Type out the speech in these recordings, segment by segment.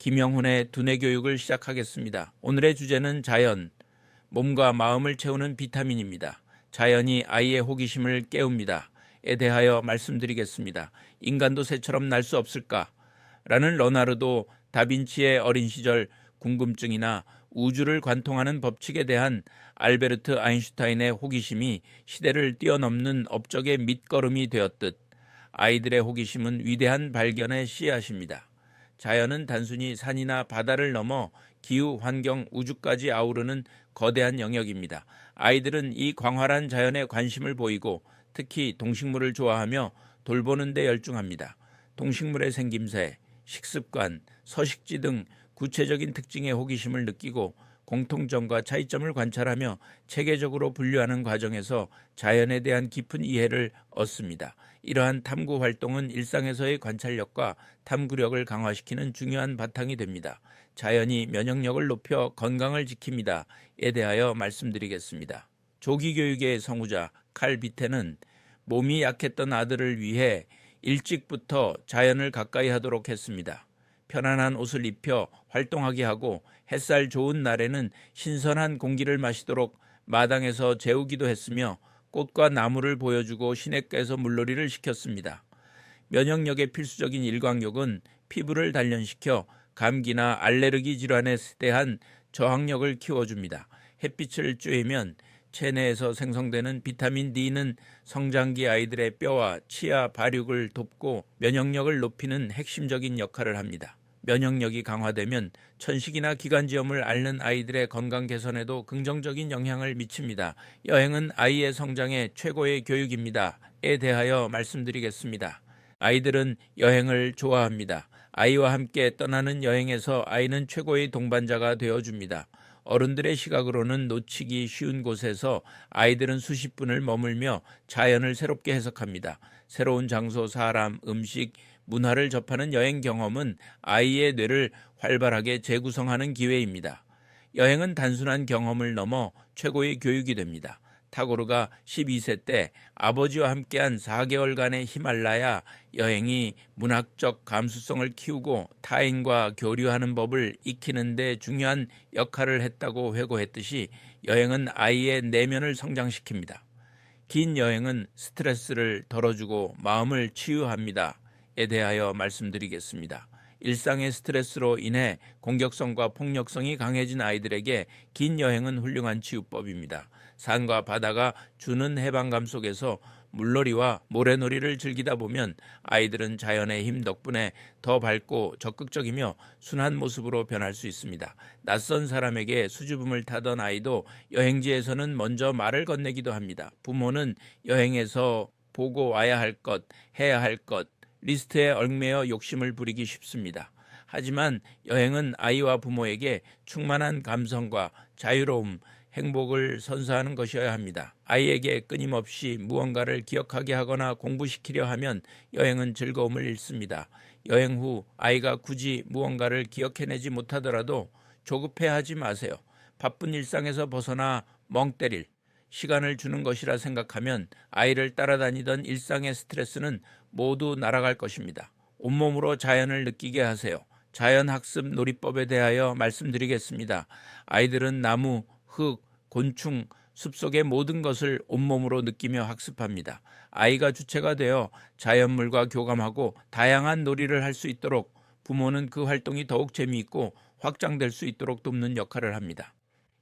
김영훈의 두뇌 교육을 시작하겠습니다. 오늘의 주제는 자연, 몸과 마음을 채우는 비타민입니다. 자연이 아이의 호기심을 깨웁니다. 에 대하여 말씀드리겠습니다. 인간도 새처럼 날 수 없을까? 라는 러나르도 다빈치의 어린 시절 궁금증이나 우주를 관통하는 법칙에 대한 알베르트 아인슈타인의 호기심이 시대를 뛰어넘는 업적의 밑거름이 되었듯 아이들의 호기심은 위대한 발견의 씨앗입니다. 자연은 단순히 산이나 바다를 넘어 기후, 환경, 우주까지 아우르는 거대한 영역입니다. 아이들은 이 광활한 자연에 관심을 보이고 특히 동식물을 좋아하며 돌보는 데 열중합니다. 동식물의 생김새, 식습관, 서식지 등 구체적인 특징의 호기심을 느끼고 공통점과 차이점을 관찰하며 체계적으로 분류하는 과정에서 자연에 대한 깊은 이해를 얻습니다. 이러한 탐구 활동은 일상에서의 관찰력과 탐구력을 강화시키는 중요한 바탕이 됩니다. 자연이 면역력을 높여 건강을 지킵니다.에 대하여 말씀드리겠습니다. 조기 교육의 성우자 칼 비테는 몸이 약했던 아들을 위해 일찍부터 자연을 가까이 하도록 했습니다. 편안한 옷을 입혀 활동하게 하고 햇살 좋은 날에는 신선한 공기를 마시도록 마당에서 재우기도 했으며 꽃과 나무를 보여주고 시냇가에서 물놀이를 시켰습니다. 면역력의 필수적인 일광욕은 피부를 단련시켜 감기나 알레르기 질환에 대한 저항력을 키워줍니다. 햇빛을 쬐면 체내에서 생성되는 비타민 D는 성장기 아이들의 뼈와 치아 발육을 돕고 면역력을 높이는 핵심적인 역할을 합니다. 면역력이 강화되면 천식이나 기관지염을 앓는 아이들의 건강 개선에도 긍정적인 영향을 미칩니다. 여행은 아이의 성장에 최고의 교육입니다. 에 대하여 말씀드리겠습니다. 아이들은 여행을 좋아합니다. 아이와 함께 떠나는 여행에서 아이는 최고의 동반자가 되어줍니다. 어른들의 시각으로는 놓치기 쉬운 곳에서 아이들은 수십 분을 머물며 자연을 새롭게 해석합니다. 새로운 장소, 사람, 음식, 문화를 접하는 여행 경험은 아이의 뇌를 활발하게 재구성하는 기회입니다. 여행은 단순한 경험을 넘어 최고의 교육이 됩니다. 타고르가 12세 때 아버지와 함께한 4개월간의 히말라야 여행이 문학적 감수성을 키우고 타인과 교류하는 법을 익히는 데 중요한 역할을 했다고 회고했듯이 여행은 아이의 내면을 성장시킵니다. 긴 여행은 스트레스를 덜어주고 마음을 치유합니다. 에 대하여 말씀드리겠습니다. 일상의 스트레스로 인해 공격성과 폭력성이 강해진 아이들에게 긴 여행은 훌륭한 치유법입니다. 산과 바다가 주는 해방감 속에서 물놀이와 모래놀이를 즐기다 보면 아이들은 자연의 힘 덕분에 더 밝고 적극적이며 순한 모습으로 변할 수 있습니다. 낯선 사람에게 수줍음을 타던 아이도 여행지에서는 먼저 말을 건네기도 합니다. 부모는 여행에서 보고 와야 할 것, 해야 할 것, 리스트에 얽매여 욕심을 부리기 쉽습니다. 하지만 여행은 아이와 부모에게 충만한 감성과 자유로움, 행복을 선사하는 것이어야 합니다. 아이에게 끊임없이 무언가를 기억하게 하거나 공부시키려 하면 여행은 즐거움을 잃습니다. 여행 후 아이가 굳이 무언가를 기억해내지 못하더라도 조급해하지 마세요. 바쁜 일상에서 벗어나 멍 때릴 시간을 주는 것이라 생각하면 아이를 따라다니던 일상의 스트레스는 모두 날아갈 것입니다. 온몸으로 자연을 느끼게 하세요. 자연학습 놀이법에 대하여 말씀드리겠습니다. 아이들은 나무, 흙, 곤충, 숲속의 모든 것을 온몸으로 느끼며 학습합니다. 아이가 주체가 되어 자연물과 교감하고 다양한 놀이를 할 수 있도록 부모는 그 활동이 더욱 재미있고 확장될 수 있도록 돕는 역할을 합니다.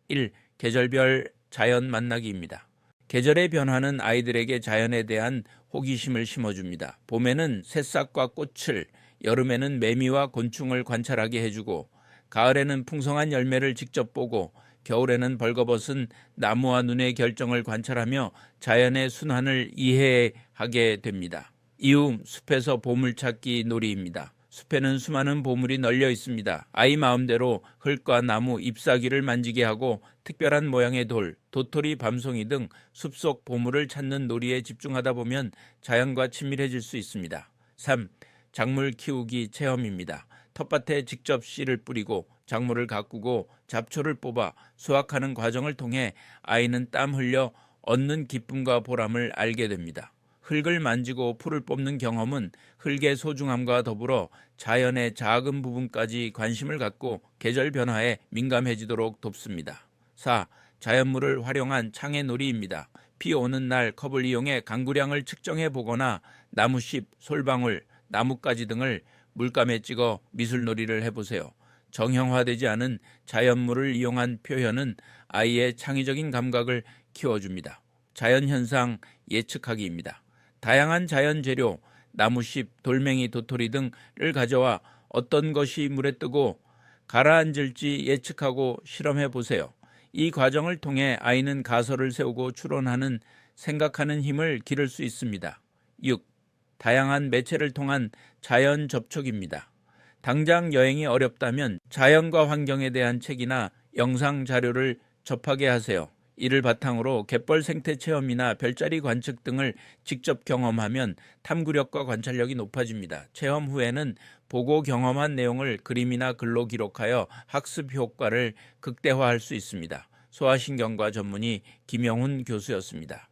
1. 계절별 자연 만나기입니다. 계절의 변화는 아이들에게 자연에 대한 호기심을 심어줍니다. 봄에는 새싹과 꽃을, 여름에는 매미와 곤충을 관찰하게 해주고, 가을에는 풍성한 열매를 직접 보고, 겨울에는 벌거벗은 나무와 눈의 결정을 관찰하며 자연의 순환을 이해하게 됩니다. 이후 숲에서 보물찾기 놀이입니다. 숲에는 수많은 보물이 널려 있습니다. 아이 마음대로 흙과 나무, 잎사귀를 만지게 하고 특별한 모양의 돌, 도토리, 밤송이 등 숲속 보물을 찾는 놀이에 집중하다 보면 자연과 친밀해질 수 있습니다. 3. 작물 키우기 체험입니다. 텃밭에 직접 씨를 뿌리고 작물을 가꾸고 잡초를 뽑아 수확하는 과정을 통해 아이는 땀 흘려 얻는 기쁨과 보람을 알게 됩니다. 흙을 만지고 풀을 뽑는 경험은 흙의 소중함과 더불어 자연의 작은 부분까지 관심을 갖고 계절 변화에 민감해지도록 돕습니다. 4. 자연물을 활용한 창의 놀이입니다. 비 오는 날 컵을 이용해 강구량을 측정해 보거나 나무잎, 솔방울, 나뭇가지 등을 물감에 찍어 미술놀이를 해보세요. 정형화되지 않은 자연물을 이용한 표현은 아이의 창의적인 감각을 키워줍니다. 자연현상 예측하기입니다. 다양한 자연 재료, 나무잎, 돌멩이, 도토리 등을 가져와 어떤 것이 물에 뜨고 가라앉을지 예측하고 실험해 보세요. 이 과정을 통해 아이는 가설을 세우고 추론하는 생각하는 힘을 기를 수 있습니다. 6. 다양한 매체를 통한 자연 접촉입니다. 당장 여행이 어렵다면 자연과 환경에 대한 책이나 영상 자료를 접하게 하세요. 이를 바탕으로 갯벌 생태 체험이나 별자리 관측 등을 직접 경험하면 탐구력과 관찰력이 높아집니다. 체험 후에는 보고 경험한 내용을 그림이나 글로 기록하여 학습 효과를 극대화할 수 있습니다. 소아신경과 전문의 김영훈 교수였습니다.